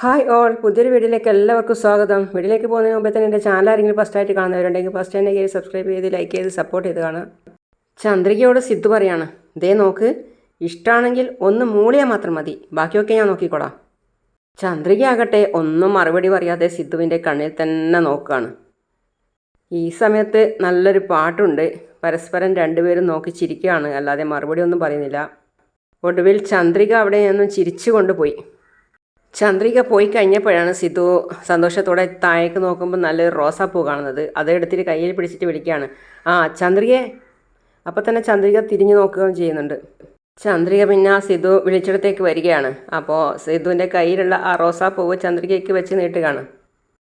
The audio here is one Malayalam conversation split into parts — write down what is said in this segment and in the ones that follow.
ഹായ് ഓൾ പുതിയൊരു വീഡിയോയിലേക്ക് എല്ലാവർക്കും സ്വാഗതം. വീഡിയോയിലേക്ക് പോകുന്നതിന് മുമ്പേ തന്നെ എന്റെ ചാനൽ ആരെങ്കിലും ഫസ്റ്റ് ആയിട്ട് കാണുന്നവരുണ്ടെങ്കിൽ ഫസ്റ്റ് തന്നെ കയറി സബ്സ്ക്രൈബ് ചെയ്ത് ലൈക്ക് ചെയ്ത് സപ്പോർട്ട് ചെയ്ത് കാണുക. ചന്ദ്രികയോട് സിദ്ധു പറയാണ് ദേ നോക്ക് ഇഷ്ടമാണെങ്കിൽ ഒന്ന് മൂളിയാൽ മാത്രം മതി. ബാക്കിയൊക്കെ ഞാൻ നോക്കിക്കോളാം. ചന്ദ്രിക ആകട്ടെ ഒന്നും മറുപടി പറയാതെ സിദ്ധുവിന്റെ കണ്ണിൽ തന്നെ നോക്കുകയാണ്. ഈ സമയത്ത് നല്ലൊരു പാട്ടുണ്ട്. പരസ്പരം രണ്ടുപേരും നോക്കി ചിരിക്കുകയാണ്. അല്ലാതെ മറുപടി ഒന്നും പറയുന്നില്ല. ഒടുവിൽ ചന്ദ്രിക അവിടെ നിന്നും ചിരിച്ചു കൊണ്ടുപോയി. ചന്ദ്രിക പോയി കഴിഞ്ഞപ്പോഴാണ് സിദ്ധു സന്തോഷത്തോടെ താഴേക്ക് നോക്കുമ്പോൾ നല്ലൊരു റോസാപ്പൂ കാണുന്നത്. അത് എടുത്തിട്ട് കയ്യിൽ പിടിച്ചിട്ട് വിളിക്കുകയാണ്. ആ ചന്ദ്രികയെ അപ്പോൾ തന്നെ ചന്ദ്രിക തിരിഞ്ഞു നോക്കുകയും ചെയ്യുന്നുണ്ട്. ചന്ദ്രിക പിന്നെ ആ സിദ്ധു വിളിച്ചിടത്തേക്ക് വരികയാണ്. അപ്പോൾ സിദ്ധുവിന്റെ കയ്യിലുള്ള ആ റോസാപ്പൂവ് ചന്ദ്രികയ്ക്ക് വെച്ച് നീട്ടുകയാണ്.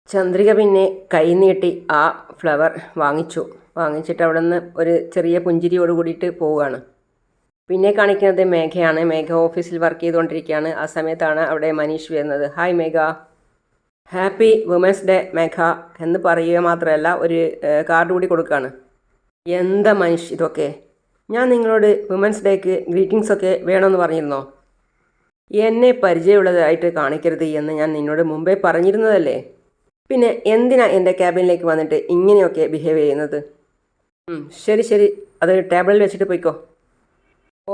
ചന്ദ്രിക പിന്നെ കൈ നീട്ടി ആ ഫ്ലവർ വാങ്ങിച്ചു. വാങ്ങിച്ചിട്ട് അവിടെ നിന്ന് ഒരു ചെറിയ പുഞ്ചിരിയോട് കൂടിയിട്ട് പോവുകയാണ്. പിന്നെ കാണിക്കുന്നത് മേഘയാണ്. മേഘ ഓഫീസിൽ വർക്ക് ചെയ്തുകൊണ്ടിരിക്കുകയാണ്. ആ സമയത്താണ് അവിടെ മനീഷ് വരുന്നത്. Hi Megha. Happy women's day Megha എന്ന് പറയുക മാത്രമല്ല ഒരു കാർഡ് കൂടി കൊടുക്കുകയാണ് എന്താ മനീഷ് ഇതൊക്കെ? ഞാൻ നിങ്ങളോട് വുമൻസ് ഡേക്ക് ഗ്രീറ്റിംഗ്സ് ഒക്കെ വേണമെന്ന് പറഞ്ഞിരുന്നോ? എന്നെ പരിചയമുള്ളതായിട്ട് കാണിക്കരുത് എന്ന് ഞാൻ നിന്നോട് മുമ്പേ പറഞ്ഞിരുന്നതല്ലേ? പിന്നെ എന്തിനാ എന്റെ ക്യാബിനിലേക്ക് വന്നിട്ട് ഇങ്ങനെയൊക്കെ ബിഹേവ് ചെയ്യുന്നത്? ശരി ശരി. അത് ടേബിളിൽ വെച്ചിട്ട് പോയിക്കോ.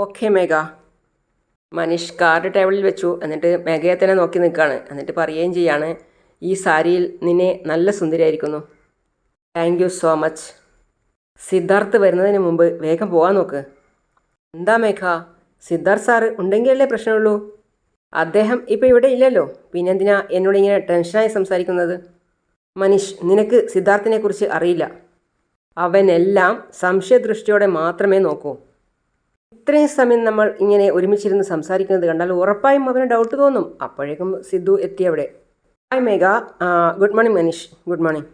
ഓക്കെ മേഘ. മനീഷ് കാർഡ് ടേബിളിൽ വെച്ചു. എന്നിട്ട് മേഘയെ തന്നെ നോക്കി നിൽക്കുകയാണ് എന്നിട്ട് പറയുകയും ചെയ്യാണ് ഈ സാരിയിൽ നിന്നെ നല്ല സുന്ദരിയായിരിക്കുന്നു. Thank you so much Siddharth വരുന്നതിന് മുമ്പ് വേഗം പോകാൻ നോക്ക്. എന്താ മേഘ? സിദ്ധാർത്ഥ് സാറ് ഉണ്ടെങ്കിലല്ലേ പ്രശ്നമുള്ളൂ? അദ്ദേഹം ഇപ്പോൾ ഇവിടെ ഇല്ലല്ലോ. പിന്നെന്തിനാ എന്നോട് ഇങ്ങനെ ടെൻഷനായി സംസാരിക്കുന്നത്? മനീഷ് നിനക്ക് സിദ്ധാർത്ഥിനെ കുറിച്ച് അറിയില്ല. അവനെല്ലാം സംശയദൃഷ്ടിയോടെ മാത്രമേ നോക്കൂ. ഇത്രയും സമയം നമ്മൾ ഇങ്ങനെ ഒരുമിച്ചിരുന്ന് സംസാരിക്കുന്നത് കണ്ടാൽ ഉറപ്പായും അവന് ഡൗട്ട് തോന്നും. അപ്പോഴേക്കും സിദ്ധു എത്തി അവിടെ. Hi Megha. Good morning Manish. Good morning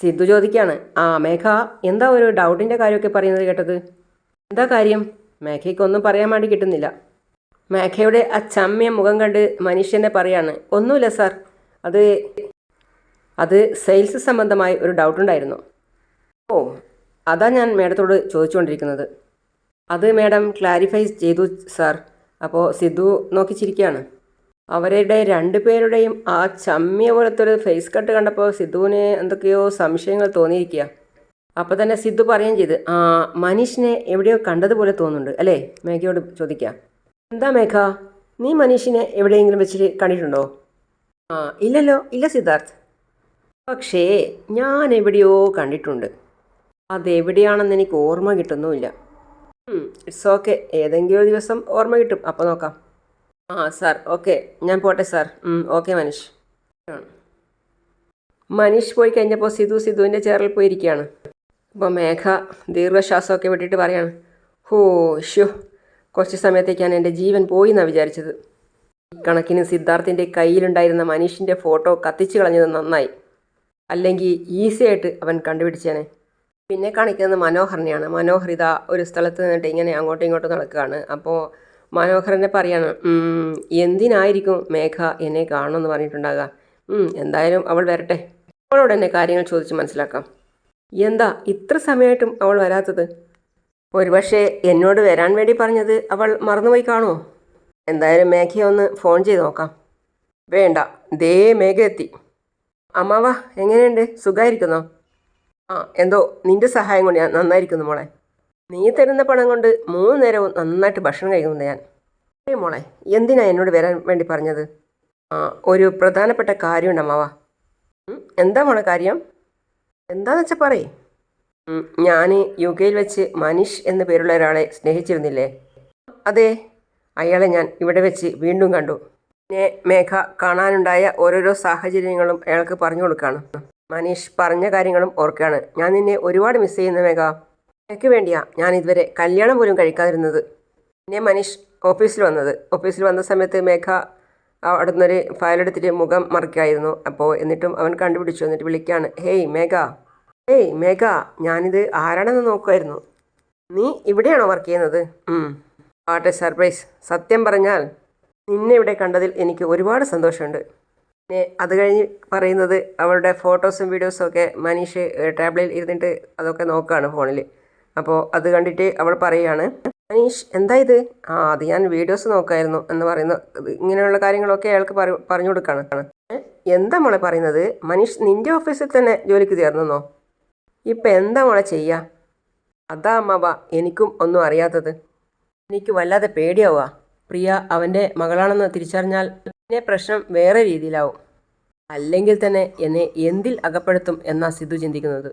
Siddhu ചോദിക്കുകയാണ് ആ മേഘ എന്താ ഒരു ഡൗട്ടിന്റെ കാര്യമൊക്കെ പറയുന്നത് കേട്ടത്? എന്താ കാര്യം? മേഘയ്ക്കൊന്നും പറയാൻ വേണ്ടി കിട്ടുന്നില്ല. മേഘയുടെ ആ ചമ്മിയ മുഖം കണ്ട് മനുഷ്യനെ പറയാണ് ഒന്നുമില്ല സാർ. അത് അത് സെയിൽസ് സംബന്ധമായി ഒരു ഡൗട്ടുണ്ടായിരുന്നു ഓ അതാ ഞാൻ മേഡത്തോട് ചോദിച്ചുകൊണ്ടിരിക്കുന്നത്. അത് മേഡം ക്ലാരിഫൈ ചെയ്തു സാർ. അപ്പോൾ സിദ്ധു നോക്കി ചിരിക്കുകയാണ് അവരുടെ രണ്ടുപേരുടെയും ആ ചമ്മിയ പോലത്തെ ഒരു ഫേസ് കട്ട് കണ്ടപ്പോൾ സിദ്ധുവിന് എന്തൊക്കെയോ സംശയങ്ങൾ തോന്നിയിരിക്കുക അപ്പോൾ തന്നെ സിദ്ധു പറയുകയും ചെയ്ത് ആ മനീഷിനെ എവിടെയോ കണ്ടതുപോലെ തോന്നുന്നുണ്ട് അല്ലേ? മേഘയോട് ചോദിക്കാം എന്താ മേഘ? നീ മനീഷിനെ എവിടെയെങ്കിലും വെച്ചിട്ട് കണ്ടിട്ടുണ്ടോ? ആ ഇല്ലല്ലോ ഇല്ല സിദ്ധാർത്ഥ്. പക്ഷേ ഞാൻ എവിടെയോ കണ്ടിട്ടുണ്ട്. അതെവിടെയാണെന്ന് എനിക്ക് ഓർമ്മ കിട്ടുന്നുമില്ല. It's okay. ഏതെങ്കിലും ഒരു ദിവസം ഓർമ്മ കിട്ടും. അപ്പോൾ നോക്കാം. ആ സാർ. ഓക്കെ. ഞാൻ പോട്ടെ സാർ. ഓക്കെ മനീഷ്. മനീഷ് പോയി കഴിഞ്ഞപ്പോൾ സിധു സിധുവിന്റെ ചേറിൽ പോയിരിക്കുകയാണ് അപ്പോൾ മേഘ ദീർഘശ്വാസമൊക്കെ വിട്ടിട്ട് പറയാണ് ഹോ ഷ്യോ കുറച്ച് സമയത്തേക്കാണ് എന്റെ ജീവൻ പോയി എന്നാണ് വിചാരിച്ചത്. കണക്കിന് സിദ്ധാർത്ഥിന്റെ കയ്യിലുണ്ടായിരുന്ന മനീഷിന്റെ ഫോട്ടോ കത്തിച്ചു കളഞ്ഞത് നന്നായി. അല്ലെങ്കിൽ ഈസിയായിട്ട് അവൻ കണ്ടുപിടിച്ചേനെ. പിന്നെ കാണിക്കുന്നത് മനോഹറിനെയാണ് മനോഹർ ഇതാ ഒരു സ്ഥലത്ത് നിന്നിട്ട് ഇങ്ങനെ അങ്ങോട്ടും ഇങ്ങോട്ടും നടക്കുകയാണ്. അപ്പോൾ മനോഹരനെ പറയാണ് എന്തിനായിരിക്കും മേഘ എന്നെ കാണുമെന്ന് പറഞ്ഞിട്ടുണ്ടാകുക എന്തായാലും അവൾ വരട്ടെ. അവളോട് എന്നെ കാര്യങ്ങൾ ചോദിച്ച് മനസ്സിലാക്കാം. എന്താ ഇത്ര സമയമായിട്ടും അവൾ വരാത്തത്? ഒരുപക്ഷെ എന്നോട് വരാൻ വേണ്ടി പറഞ്ഞത് അവൾ മറന്നുപോയി കാണുമോ? എന്തായാലും മേഘയെ ഒന്ന് ഫോൺ ചെയ്ത് നോക്കാം. വേണ്ട ദേ മേഘ എത്തി. അമ്മാവ എങ്ങനെയുണ്ട്? സുഖമായിരിക്കുന്നോ ആ എന്തോ നിന്റെ സഹായം കൊണ്ട് ഞാൻ നന്നായിരിക്കുന്നു മോളെ. നീ തരുന്ന പണം കൊണ്ട് മൂന്ന് നേരവും നന്നായിട്ട് ഭക്ഷണം കഴിക്കുന്നുണ്ട് ഞാൻ. ഏ മോളെ എന്തിനാ എന്നോട് വരാൻ വേണ്ടി പറഞ്ഞത്? ആ ഒരു പ്രധാനപ്പെട്ട കാര്യമുണ്ട് അമ്മാവ. എന്താ മോളെ കാര്യം? എന്താന്ന് വെച്ചാൽ പറയേ. ഞാൻ യു കെയിൽ വെച്ച് മനീഷ് എന്ന പേരുള്ള ഒരാളെ സ്നേഹിച്ചിരുന്നില്ലേ? അതെ അയാളെ ഞാൻ ഇവിടെ വെച്ച് വീണ്ടും കണ്ടു. പിന്നെ മേഘ കാണാനുണ്ടായ ഓരോരോ സാഹചര്യങ്ങളും അയാൾക്ക് പറഞ്ഞു കൊടുക്കുകയാണ് മനീഷ് പറഞ്ഞ കാര്യങ്ങളും ഓർക്കുകയാണ്. ഞാൻ നിന്നെ ഒരുപാട് മിസ് ചെയ്യുന്ന മേഘ. എനിക്ക് വേണ്ടിയാ ഞാൻ ഇതുവരെ കല്യാണം പോലും കഴിക്കാതിരുന്നത്. പിന്നെ മനീഷ് ഓഫീസിൽ വന്നത്. ഓഫീസിൽ വന്ന സമയത്ത് മേഘ അവിടെ നിന്നൊരു ഫയലെടുത്തിട്ട് മുഖം മറക്കായിരുന്നു. അപ്പോൾ എന്നിട്ടും അവൻ കണ്ടുപിടിച്ചു. എന്നിട്ട് വിളിക്കുകയാണ് ഹേയ് മേഘ. ഹേയ് മേഘ. ഞാനിത് ആരാണെന്ന് നോക്കുമായിരുന്നു നീ ഇവിടെയാണോ വർക്ക് ചെയ്യുന്നത്? ആട്ടെ സർപ്രൈസ് സത്യം പറഞ്ഞാൽ നിന്നെ ഇവിടെ കണ്ടതിൽ എനിക്ക് ഒരുപാട് സന്തോഷമുണ്ട്. പിന്നെ അത് കഴിഞ്ഞ് പറയുന്നത് അവളുടെ ഫോട്ടോസും വീഡിയോസും ഒക്കെ മനീഷ് ടേബിളിൽ ഇരുന്നിട്ട് അതൊക്കെ നോക്കുകയാണ് ഫോണിൽ അപ്പോൾ അത് കണ്ടിട്ട് അവൾ പറയുകയാണ് മനീഷ് എന്താ ഇത്? ആ അത് ഞാൻ വീഡിയോസ് നോക്കായിരുന്നു എന്ന് പറയുന്ന ഇങ്ങനെയുള്ള കാര്യങ്ങളൊക്കെ അയാൾക്ക് പറ- പറഞ്ഞു കൊടുക്കുകയാണ് എന്താ മോളെ പറയുന്നത്? മനീഷ് നിന്റെ ഓഫീസിൽ തന്നെ ജോലിക്ക് ചേർന്നെന്നോ ഇപ്പം എന്താ മോളെ ചെയ്യുക അതാ അമ്മാവ എനിക്കും ഒന്നും അറിയാത്തത്. എനിക്ക് വല്ലാതെ പേടിയാവുക. പ്രിയ അവന്റെ മകളാണെന്ന് തിരിച്ചറിഞ്ഞാൽ പിന്നെ പ്രശ്നം വേറെ രീതിയിലാവും. അല്ലെങ്കിൽ തന്നെ എന്നെ എന്തിൽ അകപ്പെടുത്തും എന്നാ സിദ്ധു ചിന്തിക്കുന്നത്.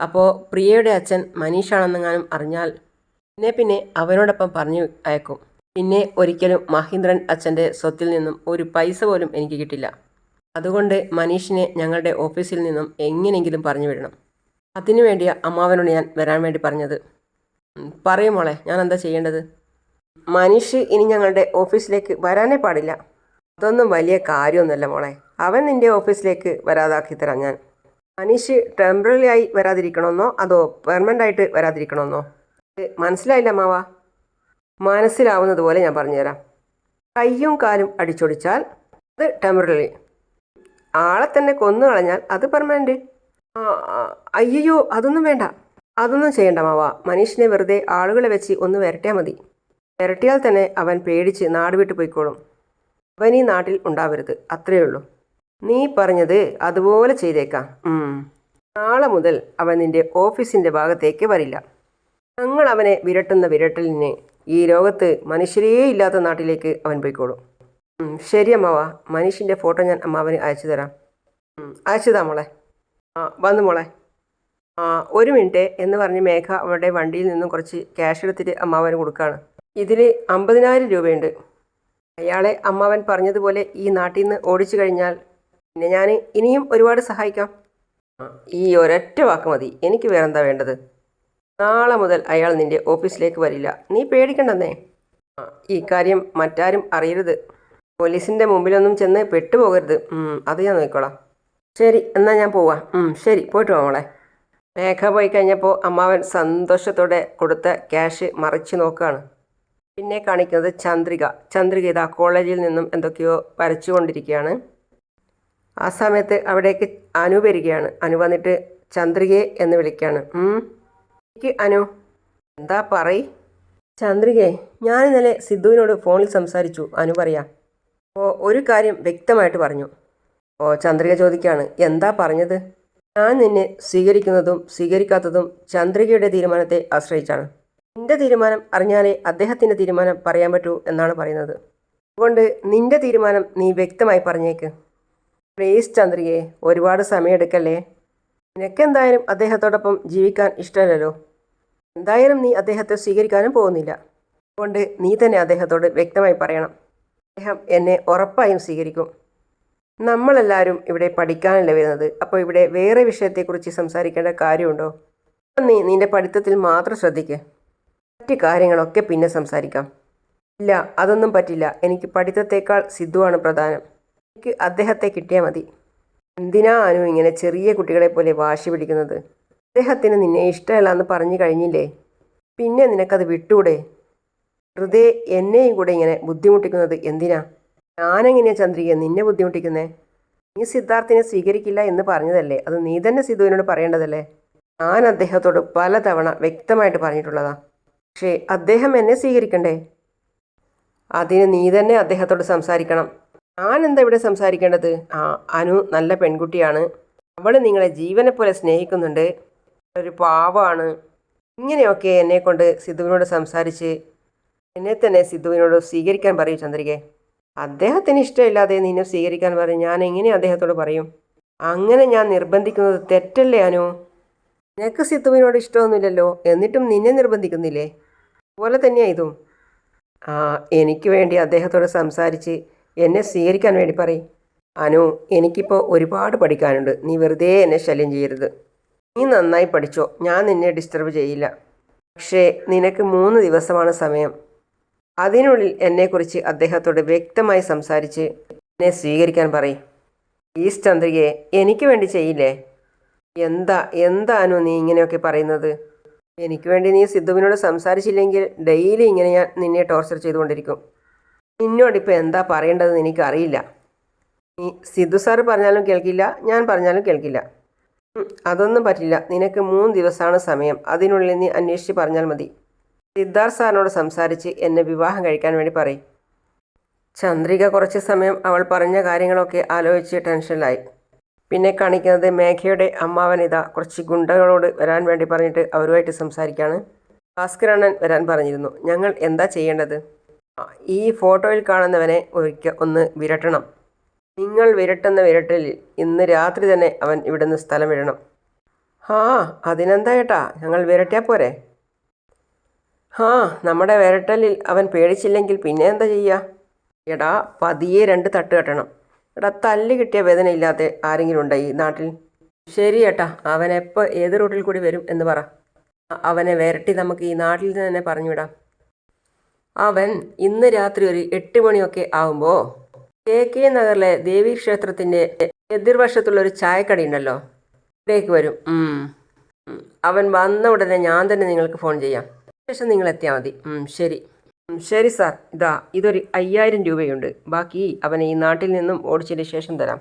അപ്പോൾ പ്രിയയുടെ അച്ഛൻ മനീഷാണെന്നെങ്ങാനും അറിഞ്ഞാൽ പിന്നെ പിന്നെ അവനോടൊപ്പം പറഞ്ഞു അയക്കും. പിന്നെ ഒരിക്കലും മഹീന്ദ്രൻ അച്ഛന്റെ സ്വത്തിൽ നിന്നും ഒരു പൈസ പോലും എനിക്ക് കിട്ടില്ല. അതുകൊണ്ട് മനീഷിനെ ഞങ്ങളുടെ ഓഫീസിൽ നിന്നും എങ്ങനെയെങ്കിലും പറഞ്ഞു വിടണം. അതിനു വേണ്ടിയാ അമ്മാവനോട് ഞാൻ വരാൻ വേണ്ടി പറഞ്ഞത്. പറയുമോളെ മോളെ ഞാൻ എന്താ ചെയ്യേണ്ടത്? മനീഷ് ഇനി ഞങ്ങളുടെ ഓഫീസിലേക്ക് വരാനേ പാടില്ല. അതൊന്നും വലിയ കാര്യമൊന്നുമല്ല മോളെ. അവൻ നിന്റെ ഓഫീസിലേക്ക് വരാതാക്കി തരാം ഞാൻ. മനീഷ് ടെമ്പററി ആയി വരാതിരിക്കണമെന്നോ അതോ പെർമനന്റ് ആയിട്ട് വരാതിരിക്കണമെന്നോ? മനസ്സിലായില്ല അമ്മാവ മനസ്സിലാവുന്നത് പോലെ ഞാൻ പറഞ്ഞുതരാം. കയ്യും കാലും അടിച്ചൊടിച്ചാൽ അത് ടെമ്പററി ആളെ തന്നെ കൊന്നു കളഞ്ഞാൽ അത് പെർമനന്റ് അയ്യോ അതൊന്നും വേണ്ട. അതൊന്നും ചെയ്യണ്ട മാവ. മനീഷിനെ വെറുതെ ആളുകളെ വെച്ച് ഒന്ന് വരട്ടിയാൽ മതി. വരട്ടിയാൽ തന്നെ അവൻ പേടിച്ച് നാട് വിട്ടു പോയിക്കോളും. അവൻ ഈ നാട്ടിൽ ഉണ്ടാവരുത് അത്രയേ ഉള്ളൂ. നീ പറഞ്ഞത് അതുപോലെ ചെയ്തേക്കാം. നാളെ മുതൽ അവൻ നിന്റെ ഓഫീസിന്റെ ഭാഗത്തേക്ക് വരില്ല. ഞങ്ങൾ അവനെ വിരട്ടുന്ന വിരട്ടലിനെ ഈ ലോകത്ത് മനുഷ്യരേ ഇല്ലാത്ത നാട്ടിലേക്ക് അവൻ പോയിക്കോളും. ശരി അമ്മാവ. മനുഷ്യന്റെ ഫോട്ടോ ഞാൻ അമ്മാവന് അയച്ചു തരാം. അയച്ചു താ മോളെ. ആ വന്നു മോളെ. ആ ഒരു മിനിറ്റ് എന്ന് പറഞ്ഞ് മേഘ അവളുടെ വണ്ടിയിൽ നിന്നും കുറച്ച് ക്യാഷ് എടുത്തിട്ട് അമ്മാവന് കൊടുക്കുകയാണ് ഇതിൽ അമ്പതിനായിരം രൂപയുണ്ട്. അയാളെ അമ്മാവൻ പറഞ്ഞതുപോലെ ഈ നാട്ടിൽ നിന്ന് ഓടിച്ചു കഴിഞ്ഞാൽ പിന്നെ ഞാൻ ഇനിയും ഒരുപാട് സഹായിക്കാം. ഈ ഒരൊറ്റ വാക്ക് മതി. എനിക്ക് വേറെന്താ വേണ്ടത്? നാളെ മുതൽ അയാൾ നിന്റെ ഓഫീസിലേക്ക് വരില്ല. നീ പേടിക്കണ്ടെന്നേ. ഈ കാര്യം മറ്റാരും അറിയരുത്. പോലീസിന്റെ മുമ്പിലൊന്നും ചെന്ന് പെട്ടുപോകരുത്. അത് ഞാൻ നോക്കിക്കോളാം. ശരി എന്നാൽ ഞാൻ പോവാം. ശരി പോയിട്ട് പോകാം മോളെ. മേഘ പോയി കഴിഞ്ഞപ്പോൾ അമ്മാവൻ സന്തോഷത്തോടെ കൊടുത്ത ക്യാഷ് മറിച്ച് നോക്കുകയാണ് പിന്നെ കാണിക്കുന്നത് ചന്ദ്രിക. ചന്ദ്രിക ഇതാ കോളേജിൽ നിന്നും എന്തൊക്കെയോ വരച്ചുകൊണ്ടിരിക്കുകയാണ്. ആ സമയത്ത് അവിടേക്ക് അനു വരികയാണ്. അനു വന്നിട്ട് ചന്ദ്രികയെ എന്ന് വിളിക്കുകയാണ്. എനിക്ക് അനു എന്താ പറയ്? ചന്ദ്രികയെ ഞാൻ ഇന്നലെ സിദ്ധുവിനോട് ഫോണിൽ സംസാരിച്ചു. അനു പറയാ ഓ ഒരു കാര്യം വ്യക്തമായിട്ട് പറഞ്ഞു. ഓ ചന്ദ്രിക ചോദിക്കുകയാണ് എന്താ പറഞ്ഞത്? ഞാൻ നിന്നെ സ്വീകരിക്കുന്നതും സ്വീകരിക്കാത്തതും ചന്ദ്രികയുടെ തീരുമാനത്തെ ആശ്രയിച്ചാണ്. നിന്റെ തീരുമാനം അറിഞ്ഞാലേ അദ്ദേഹത്തിന്റെ തീരുമാനം പറയാൻ പറ്റൂ എന്നാണ് പറയുന്നത്. അതുകൊണ്ട് നിന്റെ തീരുമാനം നീ വ്യക്തമായി പറഞ്ഞേക്ക്. പ്രേസ് ചന്ദ്രികയെ ഒരുപാട് സമയമെടുക്കല്ലേ? നിനക്കെന്തായാലും അദ്ദേഹത്തോടൊപ്പം ജീവിക്കാൻ ഇഷ്ടമല്ലല്ലോ. എന്തായാലും നീ അദ്ദേഹത്തെ സ്വീകരിക്കാനും പോകുന്നില്ല. അതുകൊണ്ട് നീ തന്നെ അദ്ദേഹത്തോട് വ്യക്തമായി പറയണം. അദ്ദേഹം എന്നെ ഉറപ്പായും സ്വീകരിക്കും. നമ്മളെല്ലാവരും ഇവിടെ പഠിക്കാനല്ല വരുന്നത്? അപ്പോൾ ഇവിടെ വേറെ വിഷയത്തെക്കുറിച്ച് സംസാരിക്കേണ്ട കാര്യമുണ്ടോ? നീ നിന്റെ പഠിത്തത്തിൽ മാത്രം ശ്രദ്ധിക്കുക മറ്റ് കാര്യങ്ങളൊക്കെ പിന്നെ സംസാരിക്കാം. ഇല്ല അതൊന്നും പറ്റില്ല. എനിക്ക് പഠിത്തത്തേക്കാൾ സിദ്ധുവാണ് പ്രധാനം. എനിക്ക് അദ്ദേഹത്തെ കിട്ടിയാൽ മതി. എന്തിനാ അനു ഇങ്ങനെ ചെറിയ കുട്ടികളെ പോലെ വാശി പിടിക്കുന്നത്? അദ്ദേഹത്തിന് നിന്നെ ഇഷ്ടമല്ല എന്ന് പറഞ്ഞു കഴിഞ്ഞില്ലേ? പിന്നെ നിനക്കത് വിട്ടൂടെ? വെറുതെ എന്നെയും കൂടെ ഇങ്ങനെ ബുദ്ധിമുട്ടിക്കുന്നത് എന്തിനാ? ഞാനെങ്ങനെയാ ചന്ദ്രിക നിന്നെ ബുദ്ധിമുട്ടിക്കുന്നേ? നീ സിദ്ധാർത്ഥിനെ സ്വീകരിക്കില്ല എന്ന് പറഞ്ഞതല്ലേ? അത് നീ തന്നെ സിദ്ധുവിനോട് പറയേണ്ടതല്ലേ? ഞാൻ അദ്ദേഹത്തോട് പലതവണ വ്യക്തമായിട്ട് പറഞ്ഞിട്ടുള്ളതാ. പക്ഷേ അദ്ദേഹം എന്നെ സ്വീകരിക്കണ്ടേ? അതിന് നീ തന്നെ അദ്ദേഹത്തോട് സംസാരിക്കണം. ഞാൻ എന്താ ഇവിടെ സംസാരിക്കേണ്ടത്? ആ അനു നല്ല പെൺകുട്ടിയാണ്. അവൾ നിങ്ങളെ ജീവനെ പോലെ സ്നേഹിക്കുന്നുണ്ട്. ഒരു പാവമാണ്. ഇങ്ങനെയൊക്കെ എന്നെ കൊണ്ട് സിദ്ധുവിനോട് സംസാരിച്ച് എന്നെ തന്നെ സിദ്ധുവിനോട് സ്വീകരിക്കാൻ പറയൂ ചന്ദ്രികെ. അദ്ദേഹത്തിന് ഇഷ്ടമില്ലാതെ നിന്നെ സ്വീകരിക്കാൻ പറയും. ഞാൻ എങ്ങനെ അദ്ദേഹത്തോട് പറയും? അങ്ങനെ ഞാൻ നിർബന്ധിക്കുന്നത് തെറ്റല്ലേ അനു? നിനക്ക് സിദ്ധുവിനോട് ഇഷ്ടമൊന്നുമില്ലല്ലോ. എന്നിട്ടും നിന്നെ നിർബന്ധിക്കുന്നില്ലേ? അതുപോലെ തന്നെയാ ഇതും. ആ എനിക്ക് വേണ്ടി അദ്ദേഹത്തോട് സംസാരിച്ച് എന്നെ സ്വീകരിക്കാൻ വേണ്ടി പറയും. അനു എനിക്കിപ്പോൾ ഒരുപാട് പഠിക്കാനുണ്ട്. നീ വെറുതെ എന്നെ ശല്യം ചെയ്യരുത്. നീ നന്നായി പഠിച്ചോ. ഞാൻ നിന്നെ ഡിസ്റ്റർബ് ചെയ്യില്ല. പക്ഷേ നിനക്ക് മൂന്ന് ദിവസമാണ് സമയം. അതിനുള്ളിൽ എന്നെക്കുറിച്ച് അദ്ദേഹത്തോട് വ്യക്തമായി സംസാരിച്ച് എന്നെ സ്വീകരിക്കാൻ പറയും. ഈസ് ചന്ദ്രികയെ എനിക്ക് വേണ്ടി ചെയ്യില്ലേ? എന്താ എന്താനു നീ ഇങ്ങനെയൊക്കെ പറയുന്നത്? എനിക്ക് വേണ്ടി നീ സിദ്ധുവിനോട് സംസാരിച്ചില്ലെങ്കിൽ ഡെയിലി ഇങ്ങനെ ഞാൻ നിന്നെ ടോർച്ചർ ചെയ്തുകൊണ്ടിരിക്കും. നിന്നോട് നിന്നോടിപ്പോൾ എന്താ പറയേണ്ടതെന്ന് എനിക്കറിയില്ല. നീ സിദ്ധു സാറ് പറഞ്ഞാലും കേൾക്കില്ല ഞാൻ പറഞ്ഞാലും കേൾക്കില്ല. അതൊന്നും പറ്റില്ല. നിനക്ക് മൂന്ന് ദിവസമാണ് സമയം. അതിനുള്ളിൽ നീ അന്വേഷിച്ച് പറഞ്ഞാൽ മതി. സിദ്ധാർത്ഥ് സാറിനോട് സംസാരിച്ച് എന്നെ വിവാഹം കഴിക്കാൻ വേണ്ടി പറയും. ചന്ദ്രിക കുറച്ച് സമയം അവൾ പറഞ്ഞ കാര്യങ്ങളൊക്കെ ആലോചിച്ച് ടെൻഷനിലായി പിന്നെ കാണിക്കുന്നത് മേഘയുടെ അമ്മാവനിത കുറച്ച് ഗുണ്ടകളോട് വരാൻ വേണ്ടി പറഞ്ഞിട്ട് അവരുമായിട്ട് സംസാരിക്കുകയാണ് ഭാസ്കരണ്ണൻ വരാൻ പറഞ്ഞിരുന്നു. ഞങ്ങൾ എന്താ ചെയ്യേണ്ടത്? ഈ ഫോട്ടോയിൽ കാണുന്നവനെ ഒരിക്കൽ ഒന്ന് വിരട്ടണം. നിങ്ങൾ വിരട്ടുന്ന വിരട്ടലിൽ ഇന്ന് രാത്രി തന്നെ അവൻ ഇവിടുന്ന് സ്ഥലം വിടണം. ആ അതിനെന്താ ഏട്ടാ? ഞങ്ങൾ വിരട്ടിയാൽ പോരെ? ആ നമ്മുടെ വിരട്ടലിൽ അവൻ പേടിച്ചില്ലെങ്കിൽ പിന്നെ എന്താ ചെയ്യുക എടാ പതിയെ രണ്ട് തട്ട് കെട്ടണം. എടാ തല്ല് കിട്ടിയ വേദന ഇല്ലാത്ത ആരെങ്കിലും ഉണ്ടോ ഈ നാട്ടിൽ? ശരി ഏട്ടാ അവൻ എപ്പോൾ ഏത് റൂട്ടിൽ കൂടി വരും എന്ന് പറ. അവനെ വരട്ടി നമുക്ക് ഈ നാട്ടിൽ നിന്ന് തന്നെ പറഞ്ഞു വിടാം. അവൻ ഇന്ന് രാത്രി ഒരു എട്ട് മണിയൊക്കെ ആവുമ്പോൾ കെ കെ നഗറിലെ ദേവി ക്ഷേത്രത്തിന്റെ എതിർവശത്തുള്ള ഒരു ചായക്കട ഉണ്ടല്ലോ ഇവിടേക്ക് വരും. അവൻ വന്ന ഉടനെ ഞാൻ തന്നെ നിങ്ങൾക്ക് ഫോൺ ചെയ്യാം. ശേഷം നിങ്ങൾ എത്തിയാൽ മതി. ശരി. ശരി സാർ. ഇതാ ഇതൊരു അയ്യായിരം രൂപയുണ്ട്. ബാക്കി അവനെ ഈ നാട്ടിൽ നിന്നും ഓടിച്ചതിന് ശേഷം തരാം.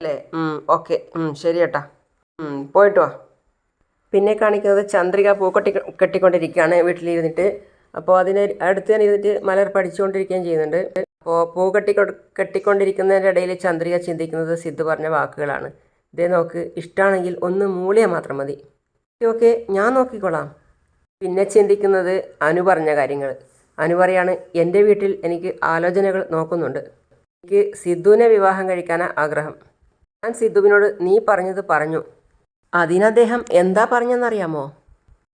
അല്ലേ? ഓക്കെ. ശരി ഏട്ടാ. പോയിട്ട് വാ. പിന്നെ കാണിക്കുന്നത് ചന്ദ്രിക പൂക്കൊട്ടി കെട്ടിക്കൊണ്ടിരിക്കുകയാണ് വീട്ടിലിരുന്നിട്ട്. അപ്പോൾ അതിന് അടുത്ത് തന്നെ ഇരുന്നിട്ട് മലർ പഠിച്ചുകൊണ്ടിരിക്കുകയും ചെയ്യുന്നുണ്ട്. അപ്പോൾ പൂ കെട്ടി കെട്ടിക്കൊണ്ടിരിക്കുന്നതിന്റെ ഇടയിൽ ചന്ദ്രിക ചിന്തിക്കുന്നത് സിദ്ധു പറഞ്ഞ വാക്കുകളാണ്. ഇതേ നോക്ക് ഇഷ്ടമാണെങ്കിൽ ഒന്ന് മൂളിയാൽ മാത്രം മതി. ഓക്കെ ഞാൻ നോക്കിക്കോളാം. പിന്നെ ചിന്തിക്കുന്നത് അനു പറഞ്ഞ കാര്യങ്ങൾ. അനു പറയാണ് എന്റെ വീട്ടിൽ എനിക്ക് ആലോചനകൾ നോക്കുന്നുണ്ട്. എനിക്ക് സിദ്ധുവിനെ വിവാഹം കഴിക്കാനാണ് ആഗ്രഹം. ഞാൻ സിദ്ധുവിനോട് നീ പറഞ്ഞത് പറഞ്ഞു. അതിനദ്ദേഹം എന്താ പറഞ്ഞെന്നറിയാമോ?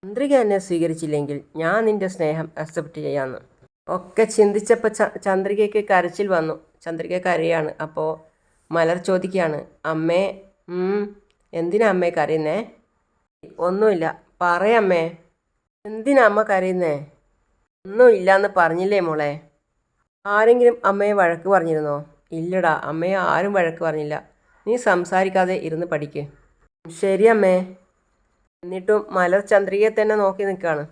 ചന്ദ്രിക എന്നെ സ്വീകരിച്ചില്ലെങ്കിൽ ഞാൻ നിന്റെ സ്നേഹം അക്സെപ്റ്റ് ചെയ്യാമെന്ന് ഒക്കെ ചിന്തിച്ചപ്പോൾ ചന്ദ്രികയ്ക്ക് കരച്ചിൽ വന്നു. ചന്ദ്രിക കരയാണ് അപ്പോൾ മലർ ചോദിക്കുകയാണ് അമ്മേ എന്തിനാ അമ്മേ കരയുന്നേ? ഒന്നുമില്ല പറയമ്മേ എന്തിനാ അമ്മ കരയുന്നേ? ഒന്നും ഇല്ലാന്ന് പറഞ്ഞില്ലേ മോളെ? ആരെങ്കിലും അമ്മയെ വഴക്ക് പറഞ്ഞിരുന്നോ? ഇല്ലടാ അമ്മയെ ആരും വഴക്ക് പറഞ്ഞില്ല. നീ സംസാരിക്കാതെ ഇരുന്ന് പഠിക്ക്. ശരി അമ്മേ. എന്നിട്ടും മലർ ചന്ദ്രികയെ തന്നെ നോക്കി നിൽക്കുകയാണ്.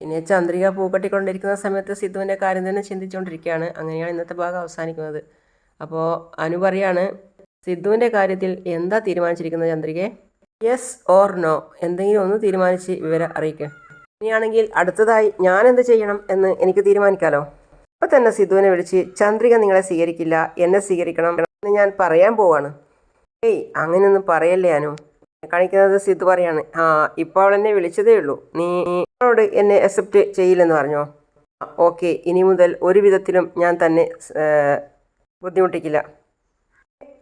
പിന്നെ ചന്ദ്രിക പൂക്കട്ടിക്കൊണ്ടിരിക്കുന്ന സമയത്ത് സിദ്ധുവിന്റെ കാര്യം തന്നെ ചിന്തിച്ചുകൊണ്ടിരിക്കുകയാണ്. അങ്ങനെയാണ് ഇന്നത്തെ ഭാഗം അവസാനിക്കുന്നത്. അപ്പോൾ അനു പറയാണ് സിദ്ധുവിന്റെ കാര്യത്തിൽ എന്താ തീരുമാനിച്ചിരിക്കുന്നത് ചന്ദ്രികയെ? യെസ് ഓർ നോ എന്തെങ്കിലും ഒന്ന് തീരുമാനിച്ച് വിവരം അറിയിക്കുക ഇനിയാണെങ്കിൽ അടുത്തതായി ഞാൻ എന്ത് ചെയ്യണം എന്ന് എനിക്ക് തീരുമാനിക്കാലോ? അപ്പോൾ തന്നെ സിദ്ധുവിനെ വിളിച്ച് ചന്ദ്രിക നിങ്ങളെ സ്വീകരിക്കില്ല എന്നെ സ്വീകരിക്കണം എന്ന് ഞാൻ പറയാൻ പോവാണ്. ഏയ് അങ്ങനെയൊന്നും പറയല്ലേ അനു? കാണിക്കുന്നത് സിദ്ധു പറയാണ്. ആ ഇപ്പോൾ അവൾ എന്നെ വിളിച്ചതേ ഉള്ളൂ. നീ അവളോട് എന്നെ അക്സെപ്റ്റ് ചെയ്യില്ലെന്ന് പറഞ്ഞോ? ഓക്കെ ഇനി മുതൽ ഒരു വിധത്തിലും ഞാൻ തന്നെ ബുദ്ധിമുട്ടിക്കില്ല.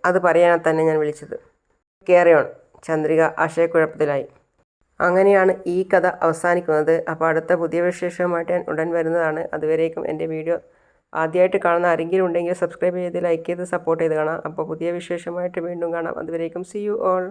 അത് പറയാനാണ് തന്നെ ഞാൻ വിളിച്ചത്. കേറിയോൺ ചന്ദ്രിക ആശയക്കുഴപ്പത്തിലായി. അങ്ങനെയാണ് ഈ കഥ അവസാനിക്കുന്നത്. അപ്പോൾ അടുത്ത പുതിയ വിശേഷവുമായിട്ട് ഞാൻ ഉടൻ വരുന്നതാണ്. അതുവരേക്കും എന്റെ വീഡിയോ ആദ്യമായിട്ട് കാണുന്ന ആരെങ്കിലും ഉണ്ടെങ്കിൽ സബ്സ്ക്രൈബ് ചെയ്ത് ലൈക്ക് ചെയ്ത് സപ്പോർട്ട് ചെയ്ത് കാണാം. അപ്പോൾ പുതിയ വിശേഷമായിട്ട് വീണ്ടും കാണാം. അതുവരേക്കും സി യു ഓൾ